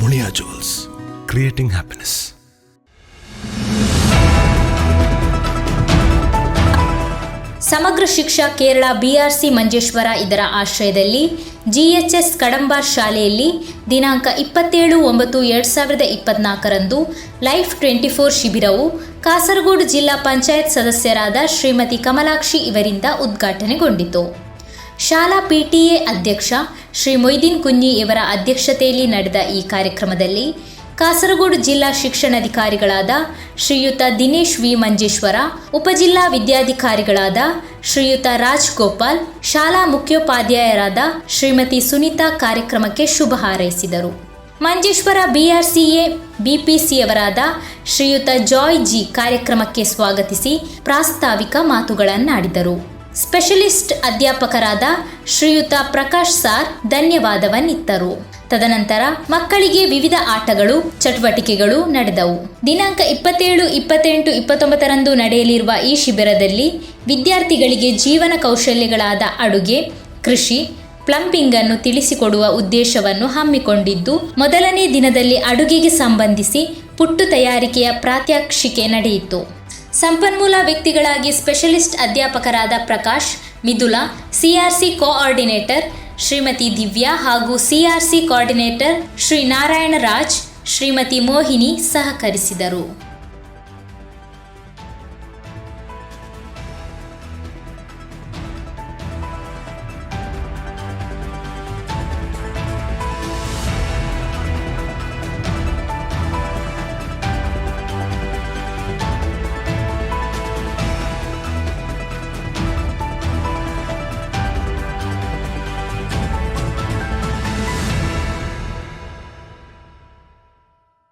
Muliya jewels creating happiness ಸಮಗ್ರ ಶಿಕ್ಷಾ Kerala BRC Manjeshwar ಇದರ ಆಶ್ರಯದಲ್ಲಿ ಜಿಎಚ್ಎಸ್ ಕಡಂಬಾರ್ ಶಾಲೆಯಲ್ಲಿ ದಿನಾಂಕ ಇಪ್ಪತ್ತೇಳು ಒಂಬತ್ತು ಎರಡು ಸಾವಿರದ ಇಪ್ಪತ್ನಾಲ್ಕರಂದು ಲೈಫ್ ಟ್ವೆಂಟಿ ಫೋರ್ ಶಿಬಿರವು ಕಾಸರಗೋಡು ಜಿಲ್ಲಾ ಪಂಚಾಯತ್ ಸದಸ್ಯರಾದ ಶ್ರೀಮತಿ ಕಮಲಾಕ್ಷಿ ಇವರಿಂದ ಉದ್ಘಾಟನೆಗೊಂಡಿತು. ಶಾಲಾ ಪಿಟಿಎ ಅಧ್ಯಕ್ಷ ಶ್ರೀ ಮೊಯ್ದೀನ್ ಕುಂಜಿ ಇವರ ಅಧ್ಯಕ್ಷತೆಯಲ್ಲಿ ನಡೆದ ಈ ಕಾರ್ಯಕ್ರಮದಲ್ಲಿ ಕಾಸರಗೋಡು ಜಿಲ್ಲಾ ಶಿಕ್ಷಣಾಧಿಕಾರಿಗಳಾದ ಶ್ರೀಯುತ ದಿನೇಶ್ ವಿ ಮಂಜೇಶ್ವರ, ಉಪಜಿಲ್ಲಾ ವಿದ್ಯಾಧಿಕಾರಿಗಳಾದ ಶ್ರೀಯುತ ರಾಜ್ ಗೋಪಾಲ್, ಶಾಲಾ ಮುಖ್ಯೋಪಾಧ್ಯಾಯರಾದ ಶ್ರೀಮತಿ ಸುನೀತಾ ಕಾರ್ಯಕ್ರಮಕ್ಕೆ ಶುಭ ಹಾರೈಸಿದರು. ಮಂಜೇಶ್ವರ ಬಿಆರ್ಸಿಎ, ಬಿಪಿಸಿಯವರಾದ ಶ್ರೀಯುತ ಜಾಯ್ ಜಿ ಕಾರ್ಯಕ್ರಮಕ್ಕೆ ಸ್ವಾಗತಿಸಿ ಪ್ರಾಸ್ತಾವಿಕ ಮಾತುಗಳನ್ನಾಡಿದರು. ಸ್ಪೆಷಲಿಸ್ಟ್ ಅಧ್ಯಾಪಕರಾದ ಶ್ರೀಯುತ ಪ್ರಕಾಶ್ ಸಾರ್ ಧನ್ಯವಾದವನ್ನಿತ್ತರು. ತದನಂತರ ಮಕ್ಕಳಿಗೆ ವಿವಿಧ ಆಟಗಳು, ಚಟುವಟಿಕೆಗಳು ನಡೆದವು. ದಿನಾಂಕ ಇಪ್ಪತ್ತೇಳು, ಇಪ್ಪತ್ತೆಂಟು, ಇಪ್ಪತ್ತೊಂಬತ್ತರಂದು ನಡೆಯಲಿರುವ ಈ ಶಿಬಿರದಲ್ಲಿ ವಿದ್ಯಾರ್ಥಿಗಳಿಗೆ ಜೀವನ ಕೌಶಲ್ಯಗಳಾದ ಅಡುಗೆ, ಕೃಷಿ, ಪ್ಲಂಬಿಂಗ್ ಅನ್ನು ತಿಳಿಸಿಕೊಡುವ ಉದ್ದೇಶವನ್ನು ಹಮ್ಮಿಕೊಂಡಿದ್ದು, ಮೊದಲನೇ ದಿನದಲ್ಲಿ ಅಡುಗೆಗೆ ಸಂಬಂಧಿಸಿ ಪುಟ್ಟು ತಯಾರಿಕೆಯ ಪ್ರಾತ್ಯಕ್ಷಿಕೆ ನಡೆಯಿತು. ಸಂಪನ್ಮೂಲ ವ್ಯಕ್ತಿಗಳಾಗಿ ಸ್ಪೆಷಲಿಸ್ಟ್ ಅಧ್ಯಾಪಕರಾದ ಪ್ರಕಾಶ್, ಮಿದುಲಾ ಸಿಆರ್ಸಿ ಕೋಆರ್ಡಿನೇಟರ್ ಶ್ರೀಮತಿ ದಿವ್ಯಾ ಹಾಗೂ ಸಿಆರ್ಸಿ ಕೋಆರ್ಡಿನೇಟರ್ ಶ್ರೀ ನಾರಾಯಣ ರಾಜ್ ಶ್ರೀಮತಿ ಮೋಹಿನಿ ಸಹಕರಿಸಿದರು.